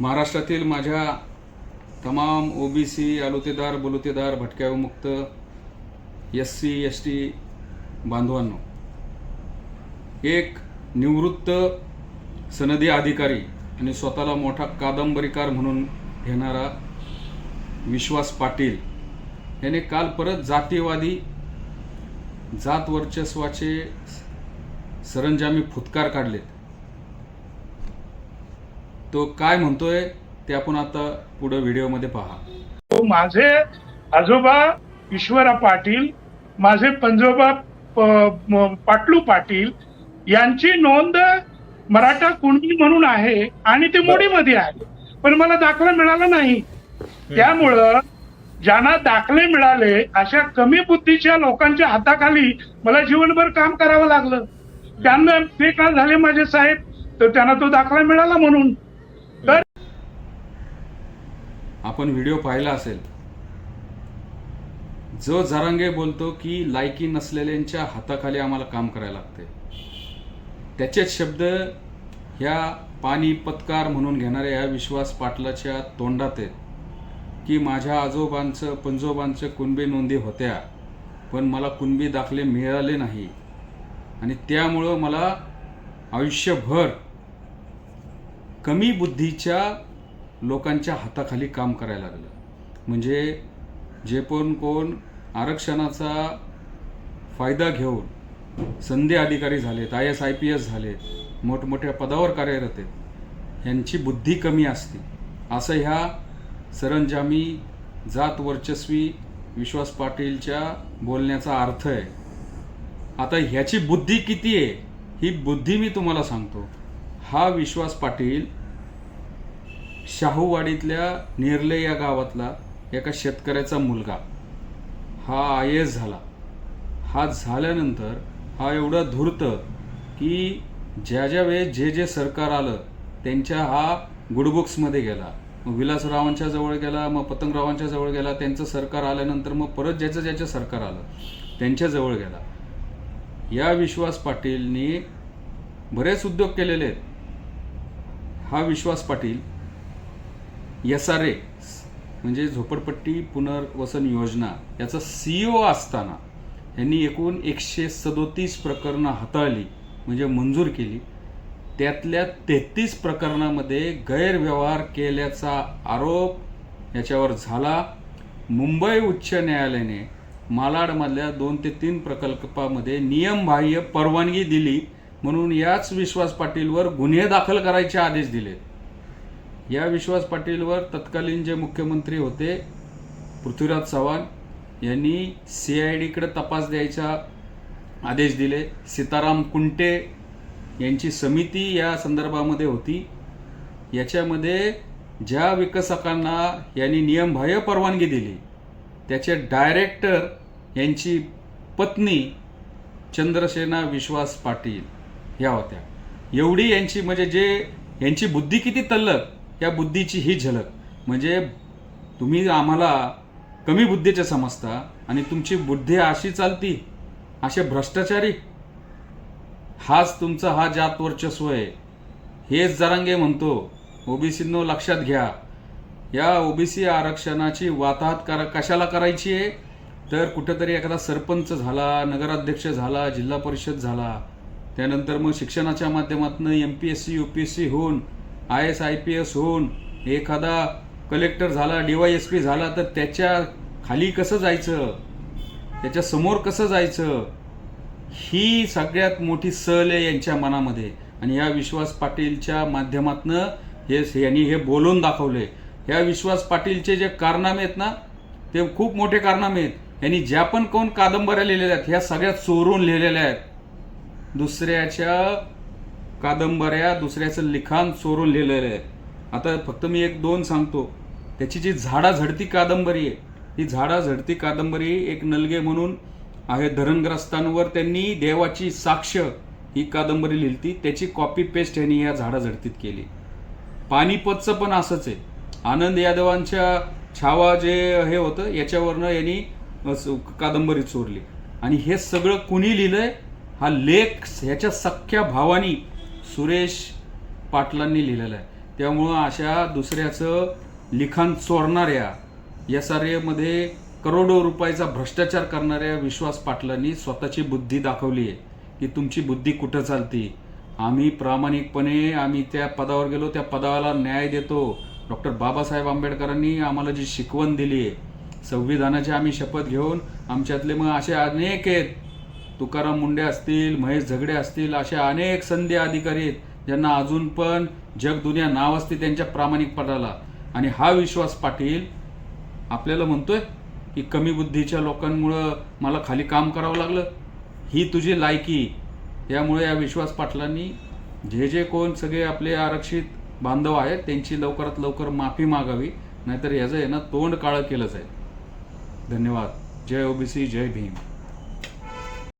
महाराष्ट्रातील माझ्या तमाम ओ बी सी आलुतेदार बलुतेदार भटक्या मुक्त एस सी एस टी बांधवांनो एक निवृत्त सनदी अधिकारी आणि स्वतःला मोठा कादंबरीकार म्हणून घेणारा विश्वास पाटील याने काल परत जातीवादी जात वर्चस्वाचे सरंजामी फुतकार काढलेत. तो काय म्हणतोय ते आपण आता पुढे व्हिडिओमध्ये पहा. तो माझे आजोबा ईश्वरा पाटील माझे पंजोबा पाटलू पाटील यांची नोंद मराठा कुणबी म्हणून आहे आणि ते मोडीमध्ये आहे. पण मला दाखला मिळाला नाही. त्यामुळं ज्यांना दाखले मिळाले अशा कमी बुद्धीच्या लोकांच्या हाताखाली मला जीवनभर काम करावं लागलं. त्यांना ते का झाले माझे साहेब? तर त्यांना तो दाखला मिळाला म्हणून तर आपण व्हिडिओ पाहिला असेल. जो जरांगे बोलतो की लायकी नसलेल्यांच्या हाताखाली आम्हाला काम करायला लागते. त्याचेच शब्द ह्या पाणी पत्कार म्हणून घेणाऱ्या या विश्वास पाटलाच्या तोंडात आहेत की माझ्या आजोबांचं पंजोबांचं कुणबी नोंदी होत्या पण मला कुणबी दाखले मिळाले नाही. आणि त्यामुळं मला आयुष्यभर कमी बुद्धीच्या लोकांच्या हाताखाली काम करायला लागलं. म्हणजे जे पण कोण आरक्षणाचा फायदा घेऊन संधी अधिकारी झालेत I S I P S झालेत मोठमोठ्या पदावर कार्यरत आहेत यांची बुद्धी कमी असते. असं ह्या सरंजामी जात वर्चस्वी विश्वास पाटीलच्या बोलण्याचा अर्थ आहे. आता ह्याची बुद्धी किती आहे ही बुद्धी मी तुम्हाला सांगतो. हा विश्वास पाटील शाहूवाडीतल्या नेरले या गावातला एका शेतकऱ्याचा मुलगा. हा आय एस झाला. हा झाल्यानंतर हा एवढा धूर्त की ज्या ज्या वेळेस जे जे सरकार आलं त्यांच्या हा गुडबुक्समध्ये गेला. मग विलासरावांच्या जवळ गेला मग पतंगरावांच्या जवळ गेला त्यांचं सरकार आल्यानंतर मग परत ज्याचं ज्याचं सरकार आलं त्यांच्या जवळ गेला. या विश्वास पाटीलनी बरेच उद्योग केलेले आहेत. हा Vishwas Patil S R A म्हणजे झोपडपट्टी पुनर्वसन योजना याचा सीईओ असताना यांनी एकूण एकशे सदोतीस प्रकरणं हाताळली म्हणजे मंजूर केली. त्यातल्या तेहतीस प्रकरणामध्ये गैरव्यवहार केल्याचा आरोप याच्यावर झाला. मुंबई उच्च न्यायालयाने मालाडमधल्या दोन ते तीन प्रकल्पामध्ये नियमबाह्य परवानगी दिली म्हणून याच विश्वास पाटीलवर गुन्हे दाखल करायचे आदेश दिले या विश्वास पाटीलवर तत्कालीन जे मुख्यमंत्री होते पृथ्वीराज चव्हाण यांनी सी आय डीकडे तपास द्यायचा आदेश दिले. सीताराम कुंटे यांची समिती या संदर्भामध्ये होती. याच्यामध्ये ज्या विकसकांना यांनी नियमबाह्य परवानगी दिली त्याचे डायरेक्टर यांची पत्नी चंद्रसेना विश्वास पाटील ह्या होत्या. एवढी यांची म्हणजे जे यांची बुद्धी किती तल्लक या बुद्धीची ही झलक. म्हणजे तुम्ही आम्हाला कमी बुद्धीचे समजता आणि तुमची बुद्धी अशी चालती असे भ्रष्टाचारी. हाच तुमचा हा जात वर्चस्व आहे. हेच जरांगे म्हणतो ओबीसींनो लक्षात घ्या. या ओबीसी आरक्षणाची वाताहत करा कशाला करायची आहे? तर कुठंतरी एखादा सरपंच झाला नगराध्यक्ष झाला जिल्हा परिषद झाला. त्यानंतर मग शिक्षणाच्या माध्यमातून M P S C U P S C होऊन I S I P S होऊन एखादा कलेक्टर झाला डी वाय एस पी झाला तर त्याच्याखाली कसं जायचं? त्याच्यासमोर कसं जायचं? ही सगळ्यात मोठी सल आहे यांच्या मनामध्ये. आणि या विश्वास पाटीलच्या माध्यमातनं हे यांनी हे बोलून दाखवले या विश्वास पाटीलचे जे कारनामे आहेत ना ते खूप मोठे कारनामे आहेत. यांनी ज्या पण कोण कादंबऱ्या लिहिलेल्या आहेत ह्या सगळ्या चोरून लिहिलेल्या आहेत. दुसऱ्याच्या कादंबऱ्या दुसऱ्याचं लिखाण चोरून लिहिलेलं आहे. आता फक्त मी एक दोन सांगतो. त्याची जी झाडा झडती कादंबरी आहे ही झाडा झडती कादंबरी एक नलगे म्हणून आहे. धरणग्रस्तांवर त्यांनी देवाची साक्ष ही कादंबरी लिहिली त्याची कॉपी पेस्ट यांनी या झाडा झडतीत केली. पानिपतचं पण असंच आहे. आनंद यादवांच्या छावा जे हे होतं याच्यावरनं यांनी कादंबरी चोरली. आणि हे सगळं कुणी लिहिलंय? हा लेख ह्याच्या सख्ख्या भावानी सुरेश पाटलांनी लिहिलेलं आहे. त्यामुळं अशा दुसऱ्याचं लिखाण चोरणाऱ्या एस आर एमध्ये करोडो रुपयाचा भ्रष्टाचार करणाऱ्या विश्वास पाटलांनी स्वतःची बुद्धी दाखवली आहे की तुमची बुद्धी कुठं चालती? आम्ही प्रामाणिकपणे आम्ही त्या पदावर गेलो त्या पदाला न्याय देतो. डॉक्टर बाबासाहेब आंबेडकरांनी आम्हाला जी शिकवण दिली आहे संविधानाची आम्ही शपथ घेऊन आमच्यातले मग असे अनेक आहेत तुकाराम मुंडे असतील महेश झगडे असतील अशा अनेक संधी अधिकारी आहेत ज्यांना अजून पण जगदुनिया नाव असते त्यांच्या प्रामाणिकपणाला आणि हा विश्वास पाटील आपल्याला म्हणतोय की कमी बुद्धीच्या लोकांमुळं मला खाली काम करावं लागलं. ही तुझी लायकी. यामुळे या विश्वास पाटलांनी जे जे कोण सगळे आपले आरक्षित बांधव आहेत त्यांची लवकरात लवकर माफी मागावी नाहीतर याचं आहे ना तोंड काळं केलंच आहे. धन्यवाद. जय ओबीसी जय भीम.